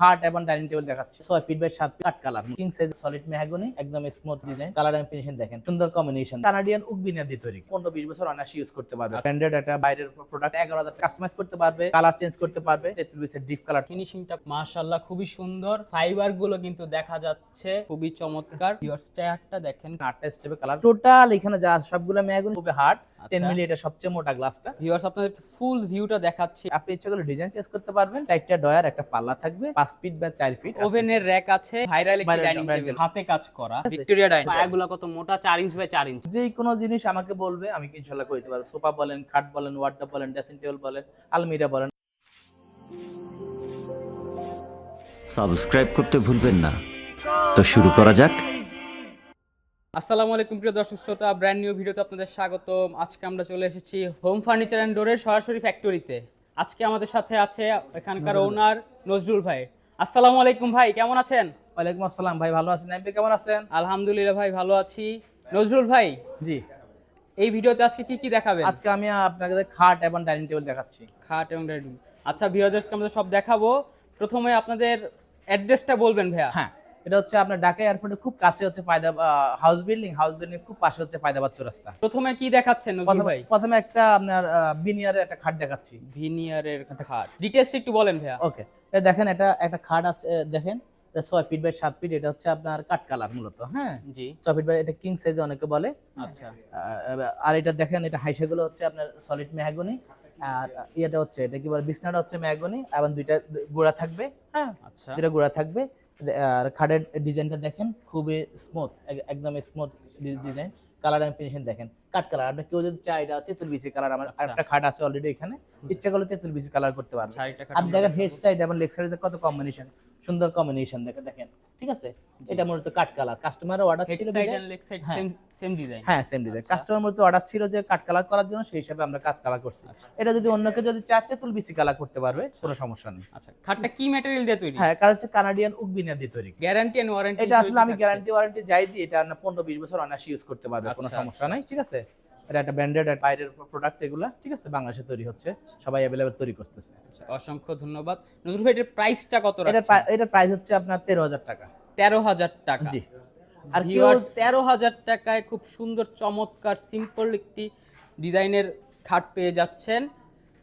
খাট এবং dining table দেখাচ্ছি। ছয় ফিট বাই সাত cut colour king size solid mahogany, একদম smooth design colour and finishing দেখেন, সুন্দর কম্বিনেশন কানাডিয়ান উকবিনিয়া দিয়ে তৈরি। পনেরো বিশ বছর অনায়াসে ইউজ করতে পারবে। ব্র্যান্ডেড একটা বাইরের প্রোডাক্ট এগারো হাজার কাস্টমাইজ করতে পারবে কালার চেঞ্জ করতে পারবে। তেত্রিশ বিশের ডিপ কালার ফিনিশিংটা মাশাআল্লাহ খুবই সুন্দর। ফাইবারগুলো কিন্তু দেখা যাচ্ছে, খুবই চমৎকার। ভিউয়ার স্টায়ারটা দেখেন আটটা স্টেপে কালার টোটাল এখানে যা সবগুলো মেহাগনি, খুবই হার্ড টেন আচ্ছা। মিলি এটা সবচেয়ে মোটা গ্লাসটা ভিউয়ার্স আপনাদের ফুল ভিউটা দেখাচ্ছি। আপনি ইচ্ছা করলে ডিজাইন চেঞ্জ করতে পারবেন। চারটা ডয়ার একটা পাল্লা থাকবে পাঁচ ফিট বা চার ফিট ওভেনের র্যাক আছে ভাইরাল একটি ডাইনিং টেবিল হাতে কাজ করা। ভিক্টোরিয়া ডাইনিং পায়াগুলো কত মোটা? 4 ইঞ্চ বাই 4 ইঞ্চ যে কোনো জিনিস আমাকে বলবে আমি কি ইনশাল্লাহ করে দিতে পারব। সোফা বলেন খাট বলেন ওয়ার্ডটা বলেন ড্রেসিং টেবিল বলেন আলমিরা বলেন। সাবস্ক্রাইব করতে ভুলবেন না। তো শুরু করা যাক। আসসালামু আলাইকুম প্রিয় দর্শক শ্রোতা ব্র্যান্ড নিউ ভিডিওতে আপনাদের স্বাগতম। আজকে আমরা চলে এসেছি হোম ফার্নিচার অ্যান্ড ডোরের সরাসরি ফ্যাক্টরিতে আজকে আমাদের সাথে আছে এখানকার ওনার নজরুল ভাই। আসসালামু আলাইকুম ভাই কেমন আছেন? ওয়ালাইকুম আসসালাম ভাই ভালো আছেন? আপনি কেমন আছেন? আলহামদুলিল্লাহ ভাই ভালো আছি। নজরুল ভাই জি। এই ভিডিওতে আজকে কি কি দেখাবেন? আজকে আমি আপনাকে খাট এবং ডাইনিং টেবিল দেখাচ্ছি। খাট এবং ডাইনিং আচ্ছা ভিউয়ারদেরকে আমরা সব দেখাবো। প্রথমে আপনাদের অ্যাড্রেসটা বলবেন ভাইয়া। হ্যাঁ এটা হচ্ছে আপনার ঢাকা এয়ারপোর্টের খুব কাছে হচ্ছে পায়দা হাউস বিল্ডিং হাউস বিল্ডিং খুব পাশে হচ্ছে পায়দাবাদ চৌরাস্তা প্রথমে কি দেখাচ্ছেন নজরুল ভাই? প্রথমে একটা আপনার বিনিয়ারের একটা খাট দেখাচ্ছি। ভিনিয়ারের খাট। ডিটেলস একটু বলেন ভাইয়া। ওকে দেখেন এটা একটা খাট আছে দেখেন এটা ছয় ফিট বাই সাত ফিট এটা হচ্ছে আপনার কাঠ কালার মূলত হ্যাঁ? জি। ছয় ফিট বাই এটা কিং সাইজ অনেকে বলে। আচ্ছা। আর এটা দেখেন এটা হাইসাগুলো হচ্ছে আপনার সলিড মেহাগনি আর ইয়েটা হচ্ছে এটা কি বলে বিছনাটা হচ্ছে মেহাগনি এবং দুইটা গোড়া থাকবে হ্যাঁ? আচ্ছা। দুইটা গোড়া থাকবে আর খাটের ডিজাইনটা দেখেন খুবই স্মুথ একদম smooth design colour and finishing দেখেন। কাট কালার আপনি কেউ যদি চাই এটা তেতুল বিসি কালার আমার আচ্ছা। একটা খাট আছে অলরেডি এখানে ইচ্ছা করলে তেতুল বিসি কালার করতে পারবেন। আপনি দেখেন হেড সাইড এবং লেগ সাইড কত কম্বিনেশন সুন্দর কম্বিনেশন দেখেন দেখেন। ঠিক আছে? এটা মূলত কাট কালার। কাস্টমারের অর্ডার ছিল। সেম ডিজাইন হ্যাঁ। সেম ডিজাইন আচ্ছা। কাস্টমার মূলত অর্ডার ছিল যে কাট কালার করার জন্য সেই হিসাবে আমরা কাট কালার করছি। আচ্ছা। এটা যদি অন্যকে যদি চায় তেতুল বিসি কালার করতে পারবে কোনো সমস্যা নেই। আচ্ছা খাটটা কি ম্যাটেরিয়াল দিয়ে তৈরি? হ্যাঁ কারণ হচ্ছে কানাডিয়ান উকবিনিয়া দিয়ে তৈরি। গ্যারান্টি এন্ড ওয়ারেন্টি এটা আসলে আমি গ্যারান্টি ওয়ারেন্টি যাই দিই এটা না পনেরো বিশ বছর অনায়াসে ইউজ করতে পারবে কোনো আচ্ছা, সমস্যা নাই ঠিক আছে? এটা একটা ব্র্যান্ডেড বাইরের প্রোডাক্ট এগুলা ঠিক আছে বাংলাদেশে তৈরি হচ্ছে সবাই অ্যাভেলেবেল তৈরি করতেছে। অসংখ্য ধন্যবাদ। নজরুল ভাই এটার প্রাইসটা কত এটা এটার প্রাইস হচ্ছে আপনার তেরো হাজার টাকা। 13000 টাকা। জি। আর ভিউয়ার্স তেরো হাজার টাকায় খুব সুন্দর চমৎকার সিম্পল একটি ডিজাইনের খাট পেয়ে যাচ্ছেন।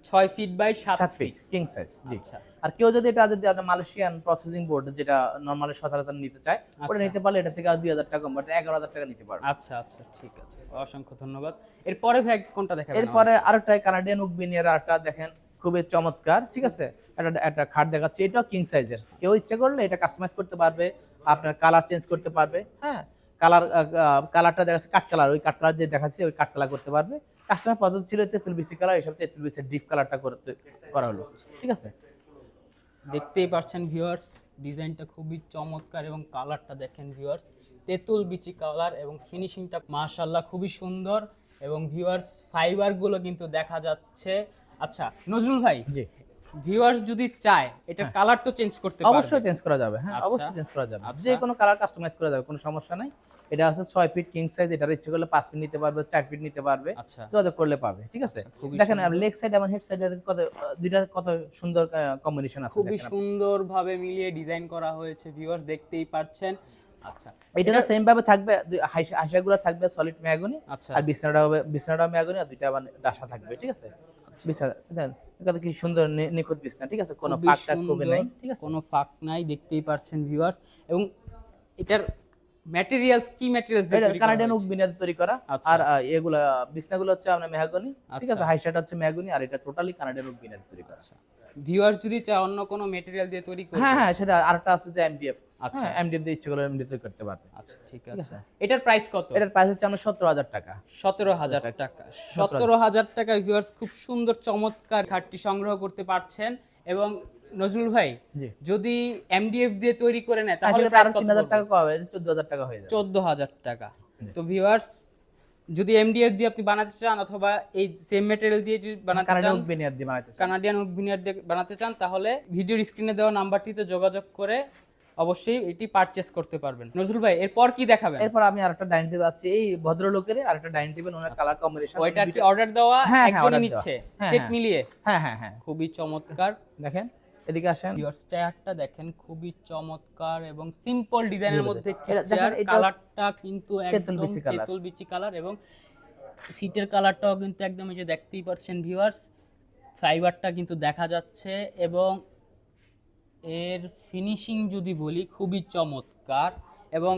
6 feet by 7 feet king size জি। আচ্ছা। আর কেউ যদি এটা যদি আপনার মালয়েশিয়ান প্রসেসিং বোর্ড যেটা নর্মালি সচরাচর নিতে চায় ওটা আচ্ছা। নিতে পারলে এটা থেকে আর দুই হাজার টাকা কম এগারো হাজার টাকা নিতে পারবে। আচ্ছা আচ্ছা ঠিক আছে। অসংখ্য ধন্যবাদ। এরপরে ভাই কোনটা দেখাবেন এরপরে আরেকটা কানাডিয়ান উকবিনিয়ার আরেকটা দেখেন খুবই চমৎকার ঠিক আছে? একটা একটা খাট দেখাচ্ছি এটাও কিং সাইজের কেউ ইচ্ছা করলে এটা কাস্টমাইজ করতে পারবে আপনার কালার চেঞ্জ করতে পারবে হ্যাঁ? কালার কালারটা দেখাচ্ছে কাঠ কালার ওই কাঠ কালার যে দেখাচ্ছে ওই কাঠ কালার করতে পারবে। কাস্টমার পছন্দ ছিল তেঁতুল বিসি কালার এসব তেঁতুল বিসির ডিপ কালারটা করতে করা হলো। ঠিক আছে? দেখতেই পাচ্ছেন ভিউয়ার্স ডিজাইনটা খুবই চমৎকার এবং কালারটা দেখেন ভিউয়ার্স তেঁতুল বিচি কালার এবং ফিনিশিংটা মাশাল্লাহ খুবই সুন্দর এবং ভিউয়ার্স ফাইবারগুলো কিন্তু দেখা যাচ্ছে। আচ্ছা নজরুল ভাই জি। ভিউয়ার্স যদি চায় এটা কালার তো চেঞ্জ করতে পারবে। অবশ্যই চেঞ্জ করা যাবে হ্যাঁ আচ্ছা। অবশ্যই চেঞ্জ করা যাবে। যে কোনো কালার কাস্টমাইজ করা যাবে কোনো সমস্যা নাই। এটা আছে ছয় ফিট কিং সাইজ এটার ইচ্ছে করলে পাঁচ ফিট নিতে পারবে চার ফিট নিতে পারবে। আচ্ছা। যোগাযোগ করলে পাবে ঠিক আছে? আচ্ছা, দেখেন। লেগ সাইড এবং হেড সাইড কত দুইটা কত সুন্দর কম্বিনেশন আছে খুবই। সুন্দরভাবে মিলিয়ে ডিজাইন করা হয়েছে ভিউয়ার্স দেখতেই পাচ্ছেন আচ্ছা। এটা সেম ভাবে থাকবে হাইসাগুলো থাকবে সলিড ম্যাগনি আচ্ছা। আর বিছনাটা হবে বিছনাটা ম্যাগনি আর দুইটা মানে ডাসা থাকবে ঠিক আছে? বিছনা কি সুন্দর নিখুঁত বিছনা ঠিক আছে? কোনো ফাঁক টাক নাই ঠিক আছে? কোনো ফাঁক নাই দেখতেই পাচ্ছেন ভিউয়ার্স এবং এটার ম্যাটেরিয়ালস কি ম্যাটেরিয়ালস দিয়ে তৈরি করা কানাডিয়ান? উক বিনিয়াদ তৈরি করা। আচ্ছা। আর এগুলা বিছনাগুলো হচ্ছে আপনার মেহাগনি। ঠিক আছে আচ্ছা। হাইসাটা হচ্ছে মেহাগনি আর এটা টোটালি কানাডিয়ান উক বিনিয়াদ তৈরি করা। ভিউয়ার্স যদি চায় অন্য কোনো ম্যাটেরিয়াল দিয়ে তৈরি করবে। হ্যাঁ হ্যাঁ সেটা আরেকটা আছে যে এমডিএফ আচ্ছা। হ্যাঁ এমডিএফ দিয়ে ইচ্ছে করলে এমডিএফ তৈরি করতে পারবে। আচ্ছা ঠিক আছে। আছে। এটার প্রাইস কত? এটার প্রাইস হচ্ছে আমরা সতেরো হাজার টাকা। সতেরো হাজার টাকা। সতেরো হাজার টাকা ভিউয়ার্স খুব সুন্দর চমৎকার খাটটি সংগ্রহ করতে পারছেন এবং নজরুল ভাই যদি এমডিএফ দিয়ে তৈরি করে নেয় তাহলে প্রায় প্রাইস কত হাজার টাকা কম হবে চোদ্দ হাজার টাকা হয়ে যাবে। চোদ্দ হাজার টাকা। তো ভিউয়ার্স যদি এমডিএফ দিয়ে আপনি বানাতে চান অথবা এই সেম ম্যাটেরিয়াল দিয়ে যদি বানাতে কানাডিয়ান চান উক বিনিয়াদ দিয়ে বানাইতে চাই। কানাডিয়ান ভিনিয়ার দিয়ে বানাতে চান তাহলে ভিডিওর স্ক্রিনে দেওয়া নাম্বারটিতে যোগাযোগ করে অবশ্যই এটি পারচেস করতে পারবেন। নজরুল ভাই এরপর কি দেখাবেন? এরপর আমি আরেকটা ডাইনিং টেবিল আছে এই ভদ্রলোকের আরেকটা ডাইনিং টেবিল ওনার কালার কম্বিনেশন ওইটা কি অর্ডার দেওয়া? হ্যাঁ, হ্যাঁ, একজনই নিচ্ছে সেট হ্যাঁ। মিলিয়ে? হ্যাঁ হ্যাঁ হ্যাঁ। খুবই চমৎকার। দেখেন। এদিকে আসেন। ইওর চেয়ারটা দেখেন খুবই চমৎকার এবং সিম্পল ডিজাইনের মধ্যে দেখেন, কালারটা কিন্তু একদম তেঁতুল বিচি কালার এবং সিটের কালারটাও কিন্তু একদম এই যে দেখতেই পাচ্ছেন ভিউয়ার্স ফাইবারটা কিন্তু দেখা যাচ্ছে এবং এর ফিনিশিং যদি বলি খুবই চমৎকার এবং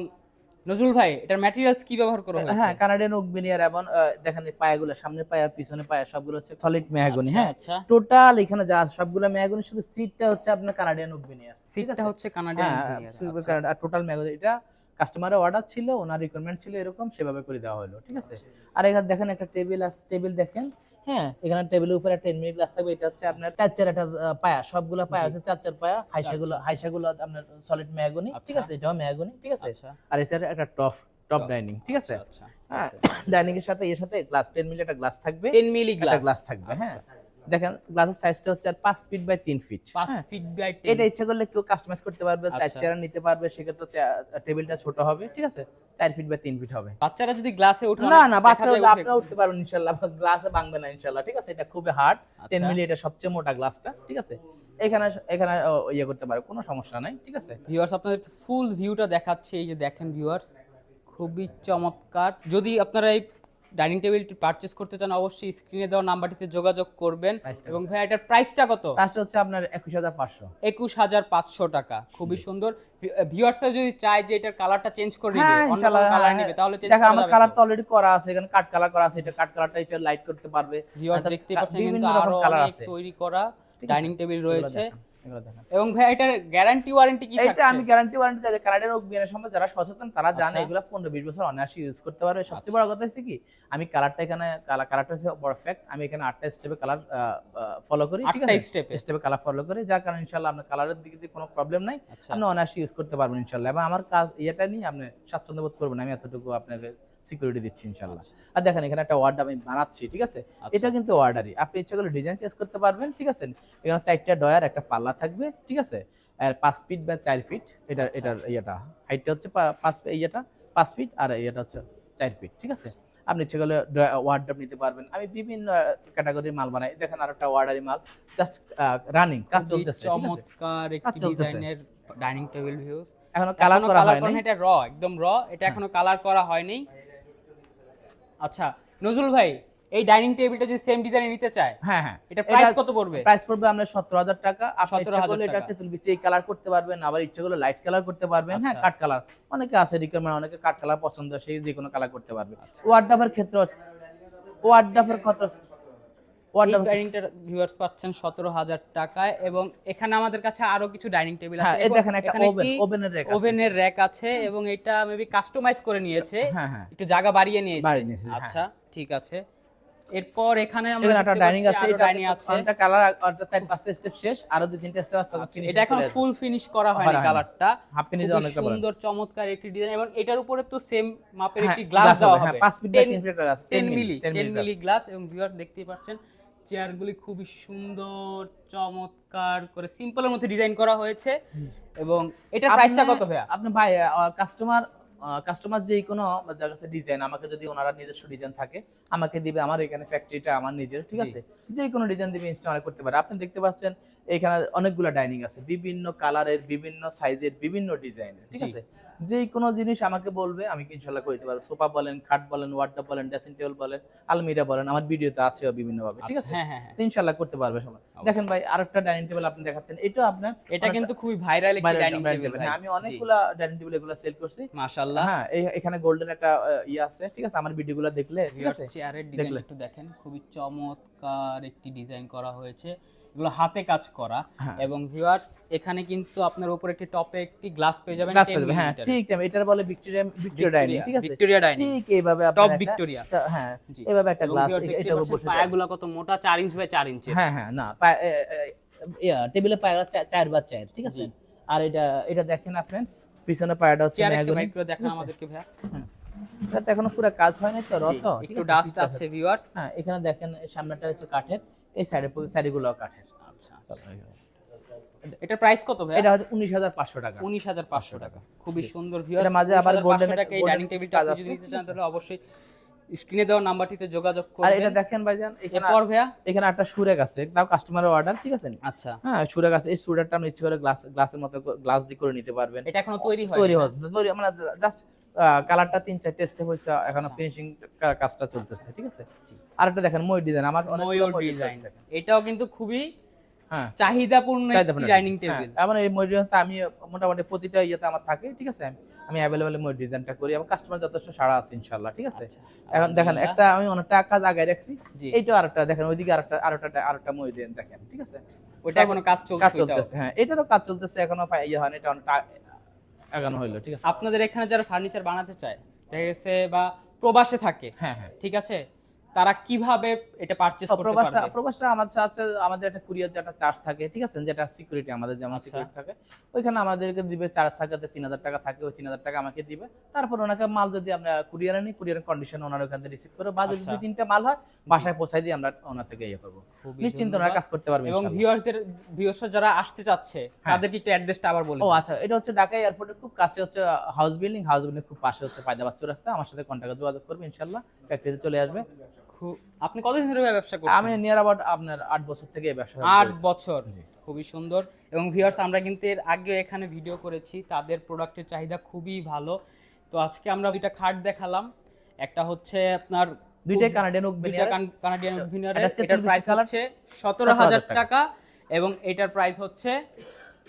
নজরুল ভাই এটার ম্যাটেরিয়ালস কি ব্যবহার করা হয়েছে? হ্যাঁ কানাডিয়ান ওক বিনিয়ার এবং দেখেন পায়াগুলো সামনের পায়া পিছনে পায়া সবগুলো হচ্ছে সলিড মেহাগনি আচ্ছা, হ্যাঁ? আচ্ছা। টোটাল এখানে যা সবগুলো মেহাগনি শুধু সিটটা হচ্ছে আপনার কানাডিয়ান ওক বিনিয়ার সিটটা হচ্ছে কানাডিয়ান হ্যাঁ আর টোটাল মেহাগনি এটা কাস্টমারের অর্ডার ছিল ওনার রিকোয়ারমেন্ট ছিল এরকম সেভাবে করে দেওয়া হলো ঠিক আছে? আর এখানে দেখেন একটা টেবিল আছে টেবিল দেখেন হ্যাঁ এখানে টেবিলের উপরে টেন মিনিট গ্লাস থাকবে এটা হচ্ছে আপনার চার চার একটা পায়া সবগুলো পায়া হচ্ছে চার চার পায়া হাইসাগুলো হাইসাগুলো আপনার সলিড ম্যাগনি ঠিক আচ্ছা। আছে এটাও ম্যাগনি ঠিক আছে। আচ্ছা। আর এটা একটা টপ টপ ডাইনিং ঠিক আছে? আচ্ছা হ্যাঁ ডাইনিং এর সাথে এর সাথে গ্লাস টেন মিলি একটা গ্লাস থাকবে। 10 মিলি একটা গ্লাস গ্লাস থাকবে হ্যাঁ। দেখেন গ্লাসের সাইজটা হচ্ছে আর পাঁচ ফিট বাই তিন ফিট 5 ফিট বাই 10 এটা ইচ্ছা করলে কেউ কাস্টমাইজ করতে পারবে চার আচ্ছা। চেয়ার নিতে পারবে সেক্ষেত্রে টেবিলটা ছোট হবে ঠিক আছে? চার ফিট বাই তিন ফিট হবে। বাচ্চারা যদি গ্লাসে ওঠে না না বাচ্চারা আপনারা উঠতে পারবেন ইনশাল্লাহ গ্লাসে ভাঙবে না ইনশাল্লাহ ঠিক আছে? এটা খুবই হার্ড টেন আচ্ছা। মিলি এটা সবচেয়ে মোটা গ্লাসটা ঠিক আছে? এখানে এখানে ইয়ে করতে পারে কোনো সমস্যা নাই ঠিক আছে? ভিউয়ার্স আপনাদের ফুল ভিউটা দেখাচ্ছে এই যে দেখেন ভিউয়ার্স খুবই চমৎকার। যদি আপনারা এই ডাইনিং টেবিলটি পারচেজ করতে চান অবশ্যই স্ক্রিনে দেওয়া নাম্বারটিতে যোগাযোগ করবেন। এবং ভাই এটার প্রাইসটা কত? কাজটা হচ্ছে আপনার একুশ হাজার পাঁচশো। একুশ হাজার পাঁচশো টাকা। খুবই সুন্দর। ভিউয়ার্সরা যদি চায় যে এটার কালারটা চেঞ্জ করে নিবে হ্যাঁ অন্য কালার হ্যাঁ, নিবে তাহলে চেঞ্জ দেখো আমার কালার তো অলরেডি করা আছে এখানে কাট কালার করা আছে এটা কাট কালারটা এটা লাইট করতে পারবে। ভিউয়ার্স অর্থাৎ দেখতে পাচ্ছেন কিন্তু আরও অনেক তৈরি করা ডাইনিং টেবিল রয়েছে। এগুলো দেখেন। এবং ভাই এটার গ্যারান্টি ওয়ারেন্টি কি থাকছে? আমি গ্যারান্টি ওয়ারেন্টি বিয়ানের সম্বন্ধে যারা সচেতন তারা জানে আচ্ছা। এগুলো পনেরো বিশ বছর অনায়াসে ইউজ করতে পারবে। আচ্ছা। সবচেয়ে বড় কথা হচ্ছে কি আমি কালারটা এখানে কালারটা হচ্ছে পারফেক্ট আমি এখানে আটটা স্টেপে কালার ফলো করি ঠিক আছে? স্টেপে স্টেপে কালার ফলো করি যার কারণে ইনশাল্লাহ আপনার কালারের দিকে কোনো প্রবলেম নাই। আচ্ছা। আপনি অনায়াসে ইউজ করতে পারবেন ইনশাল্লাহ এবং আমার কাজ ইয়েটা নিয়ে আপনি স্বাচ্ছন্দ্য বোধ করবেন আমি এতটুকু আপনাকে সিকিউরিটি দিচ্ছি ইনশাল্লাহ আর দেখেন এখানে একটা ওয়ার্ড আমি বানাচ্ছি ঠিক আছে? আচ্ছা। এটা কিন্তু অর্ডারই আপনি ইচ্ছা করলে ডিজাইন চেঞ্জ করতে পারবেন ঠিক আছে? এখানে চারটা ডয়ার একটা পাল্লা থাকবে ঠিক আছে? আর পাঁচ ফিট বা চার ফিট এটা আচ্ছা। এটার ইয়েটা। হাইটটা হচ্ছে পাঁচ ইয়েটা পাঁচ ফিট আর ইয়েটা হচ্ছে চার ফিট ঠিক আছে? আপনি ইচ্ছে করলে ওয়ার্ডার নিতে পারবেন। আমি বিভিন্ন ক্যাটাগরির মাল বানাই। দেখেন আর একটা ওয়ার্ডারি মাল জাস্ট রানিং কাজ চলতেছে চমৎকার একটি ডিজাইনের ডাইনিং টেবিল ভিউজ এখনও কালার করা হয়নি। হ্যাঁ। এটা র একদম র এটা এখনও কালার করা হয়নি। আচ্ছা নজরুল ভাই এই ডাইনিং টেবিলটা যদি সেম ডিজাইনে নিতে চায় হ্যাঁ হ্যাঁ এটা প্রাইস কত পড়বে প্রাইস পড়বে আমরা সতেরো হাজার টাকা আপনি ইচ্ছা 17,000 করলে এটা। তেঁতুল বিচি এই কালার করতে পারবেন আবার ইচ্ছা করলে লাইট কালার করতে পারবেন হ্যাঁ আচ্ছা। কাট কালার অনেকে আছে রিকোয়ারমেন্ট অনেকে কাট কালার পছন্দ সেই যে কোনো কালার করতে পারবে আচ্ছা। ওয়ার্ড ডাফের ক্ষেত্রে ওয়ার্ড ডাফের কত এই ডাইনিংটার ভিউয়ার্স পাচ্ছেন সতেরো হাজার টাকায় এবং এখানে আমাদের কাছে আরও কিছু ডাইনিং টেবিল হ্যাঁ আছে। এই দেখেন একটা ওভেন ওভেনের আছে। ওভেনের র্যাক আছে এবং এটা মেবি কাস্টমাইজ করে নিয়েছে। হ্যাঁ হ্যাঁ। একটু জায়গা বাড়িয়ে নিয়েছে। আচ্ছা ঠিক আছে। এরপর এখানে এখানে একটা ডাইনিং আছে এটা ডাইনিং আছে। একটা কালার চার পাঁচটা স্টেপ শেষ আরও দুই তিনটা স্টেপ আছে আচ্ছা, এটা এখন ফুল ফিনিশ করা হয়নি কালারটা হাফ অনেকটা বলেন সুন্দর চমৎকার একটি ডিজাইন এবং এটার উপরে তো সেম মাপের একটি গ্লাস দেওয়া হবে, হ্যাঁ, হবে। ফিট বাই 10 আছে 10 মিলি 10 10 মিলি গ্লাস এবং ভিউয়ার্স দেখতেই পাচ্ছেন চেয়ারগুলি খুবই সুন্দর চমৎকার করে সিম্পলের মধ্যে ডিজাইন করা হয়েছে। এবং এটার প্রাইসটা কত ভাইয়া? আপনি ভাই কাস্টমার কাস্টমার যে কোনো কাছে ডিজাইন আমাকে যদি ওনারা নিজস্ব ডিজাইন থাকে আমাকে দিবে আমার এখানে ফ্যাক্টরিটা আমার নিজের ঠিক আছে? যে কোনো ডিজাইন দিবে ইনস্টল করতে পারে। আপনি দেখতে পাচ্ছেন এখানে অনেকগুলো ডাইনিং আছে। বিভিন্ন কালারের বিভিন্ন সাইজের বিভিন্ন ডিজাইনের ঠিক আছে? যে কোনো জিনিস আমাকে বলবে আমি ইনশাল্লাহ করে দিতে পারব। সোফা বলেন খাট বলেন ওয়ার্ডটা বলেন ড্রেসিং টেবিল বলেন আলমিরা বলেন আমার ভিডিওতে আছে বিভিন্ন ভাবে ঠিক আচ্ছা, আছে হ্যাঁ হ্যাঁ। হ্যাঁ ইনশাল্লাহ করতে পারবে সবাই। দেখেন ভাই আরেকটা ডাইনিং টেবিল আপনি দেখাচ্ছেন এটা আপনার এটা কিন্তু খুবই ভাইরাল একটি ডাইনিং টেবিল। হ্যাঁ, আমি অনেকগুলা ডাইনিং টেবিল এগুলো সেল করছি। মাশাআল্লাহ। হ্যাঁ এই- এখানে গোল্ডেন একটা আহ, ইয়ে আছে ঠিক আছে? আমার ভিডিওগুলো দেখলে ঠিক আছে? চেয়ারের ডিজাইন দেখলে। একটু দেখেন খুবই চমৎকার একটি ডিজাইন করা হয়েছে। এগুলো হাতে কাজ করা। হ্যাঁ। এবং ভিউয়ার্স এখানে কিন্তু আপনার উপর একটি টপে একটি গ্লাস পেয়ে যাবেন গ্লাস পেয়ে যাবে, হ্যাঁ ঠিক আছে এটার বলে ভিক্টোরিয়া ভিক্টোরিয়া ডাইনিং ঠিক আছে? ভিক্টোরিয়া ডাইনিং ঠিক এইভাবে টপ আপনার একটা- ভিক্টোরিয়া হ্যাঁ জি। এইভাবে একটা গ্লাস এটার উপর বসে। পায়াগুলো কত মোটা 4 ইঞ্চ বাই 4 ইঞ্চি হ্যাঁ হ্যাঁ না ইয়া টেবিলে পায়রা চা- চার বা চার ঠিক আছে? আর এটা এটা দেখেন আপনার পিছনে পায়রাটা হচ্ছে। বাইর করে দেখান আমাদেরকে ভাইয়া। এটা তো এখনও পুরো কাজ হয় নাই তো রত একটু ডাস্ট আছে। ভিউয়ার্স হ্যাঁ এখানে দেখেন সামনেটা হচ্ছে কাঠের। এই সাইডে কাঠের। আচ্ছা এটার প্রাইস কত ভাইয়া? এটা হচ্ছে উনিশ হাজার পাঁচশো টাকা। উনিশ হাজার পাঁচশো টাকা। খুবই সুন্দর ভিউয়ার্স এটার মাঝে আবার golden- টাকা এই ডাইনিং টেবিলটা আপনি যদি নিতে চান তাহলে অবশ্যই স্ক্রিনে দেওয়া নাম্বারটিতে যোগাযোগ আর এটা দেখেন ভাইজান এখানে এরপর ভাইয়া? এখানে একটা সুরেক আছে। তাও কাস্টমারের অর্ডার ঠিক আছে? আচ্ছা। হ্যাঁ সুরেক আছে। এই সুরেকটা আপনি ইচ্ছে করে গ্লাস গ্লাসের মতো গ্লাস দিয়ে করে নিতে পারবেন। এটা এখনও তৈরি হয় তৈরি হচ্ছে তৈরি মানে জাস্ট কালারটা তিন চারটে স্টেপ হয়েছে এখনও আচ্ছা। ফিনিশিং কাজটা চলতেছে ঠিক আছে? আরেকটা দেখেন মই ডিজাইন আমার অনেক ময়ূর ডিজাইন এটাও কিন্তু খুবই হ্যাঁ। চাহিদাপূর্ণ চাহিদা ডাইনিং হ্যাঁ, টেবিল এমন এই মই ডিজাইনটা আমি মোটামুটি প্রতিটা ইয়েতে আমার থাকে ঠিক আছে? আমি অ্যাভেলেবল মই ডিজাইনটা করি এবং কাস্টমার যথেষ্ট সাড়া আছে ইনশাল্লাহ ঠিক আছে? আচ্ছা, এখন দেখেন একটা আমি অনেকটা কাজ আগে রাখছি। এইটা আরেকটা দেখেন ওইদিকে আরেকটা আরেকটা আরেকটা মই ডিজাইন দেখেন ঠিক আছে? ওইটা এখনও কাজ চলছে কাজ চলতেছে হ্যাঁ এটারও কাজ চলতেছে এখনও ইয়ে হয়নি এটা অনেকটা আগানো হইল ঠিক আছে? আপনাদের এখানে যারা ফার্নিচার বানাতে চায় দেখা গেছে বা প্রবাসে থাকে হ্যাঁ হ্যাঁ। ঠিক আছে? তারা কীভাবে এটা পারচেজ করতে পারবে? প্রবাসটা আমাদের সাথে আমাদের একটা কুরিয়ার যেটা চার্জ থাকে ঠিক আছে? যেটা সিকিউরিটি আমাদের যেমন আচ্ছা। সিকিউরিটি থাকে ওইখানে আমাদেরকে দিবে চার্জ থাকে তিন হাজার টাকা থাকে ওই তিন হাজার টাকা আমাকে দিবে। তারপর ওনাকে মাল যদি আমরা কুরিয়ারে নিই কুরিয়ারের কন্ডিশন ওনার ওখান থেকে রিসিভ করে বা যদি আচ্ছা। দুই তিনটা মাল হয় বাসায় পৌঁছাই দিয়ে আমরা ওনার থেকে ইয়ে করব। নিশ্চিন্ত ওনার কাজ করতে পারবে এবং ভিউয়ারদের ভিউয়ার্সরা যারা আসতে চাচ্ছে হ্যাঁ। তাদেরকে একটু অ্যাড্রেসটা আবার বলে ও আচ্ছা এটা হচ্ছে ঢাকা এয়ারপোর্টের খুব কাছে হচ্ছে হাউস বিল্ডিং হাউস বিল্ডিং খুব পাশে হচ্ছে পায়দাবাদ রাস্তা আমার সাথে কন্ট্যাক্টে যোগাযোগ করবে ইনশাল্লাহ ফ্যাক্টরিতে চলে আসবে। আপনি কতদিন ধরে ব্যবসা করছেন? আমি নিয়ার অ্যাবাউট আপনার আট বছর থেকে ব্যবসা আট বছর খুবই সুন্দর। এবং ভিউয়ার্স আমরা কিন্তু এর আগে এখানে ভিডিও করেছি তাদের প্রোডাক্টের চাহিদা খুবই ভালো। তো আজকে আমরা দুইটা খাট দেখালাম। একটা হচ্ছে আপনার দুইটাই কানাডিয়ান ওক দুইটা কানাডিয়ান এটা তেঁতুল এটার প্রাইস হচ্ছে সতেরো হাজার 17,000 টাকা। এবং এটার প্রাইস হচ্ছে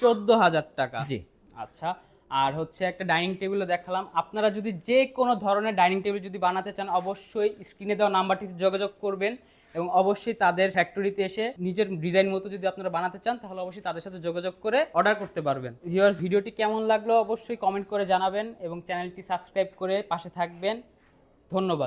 চোদ্দ হাজার টাকা। জি। আচ্ছা। আর হচ্ছে একটা ডাইনিং টেবিলও দেখালাম। আপনারা যদি যে কোনো ধরনের ডাইনিং টেবিল যদি বানাতে চান, অবশ্যই স্ক্রিনে দেওয়া নাম্বারটিতে যোগাযোগ করবেন এবং অবশ্যই তাদের ফ্যাক্টরিতে এসে নিজের ডিজাইন মতো যদি আপনারা বানাতে চান, তাহলে অবশ্যই তাদের সাথে যোগাযোগ করে অর্ডার করতে পারবেন। ভিউয়ার্স, ভিডিওটি কেমন লাগল অবশ্যই কমেন্ট করে জানাবেন এবং চ্যানেলটি সাবস্ক্রাইব করে পাশে থাকবেন। ধন্যবাদ।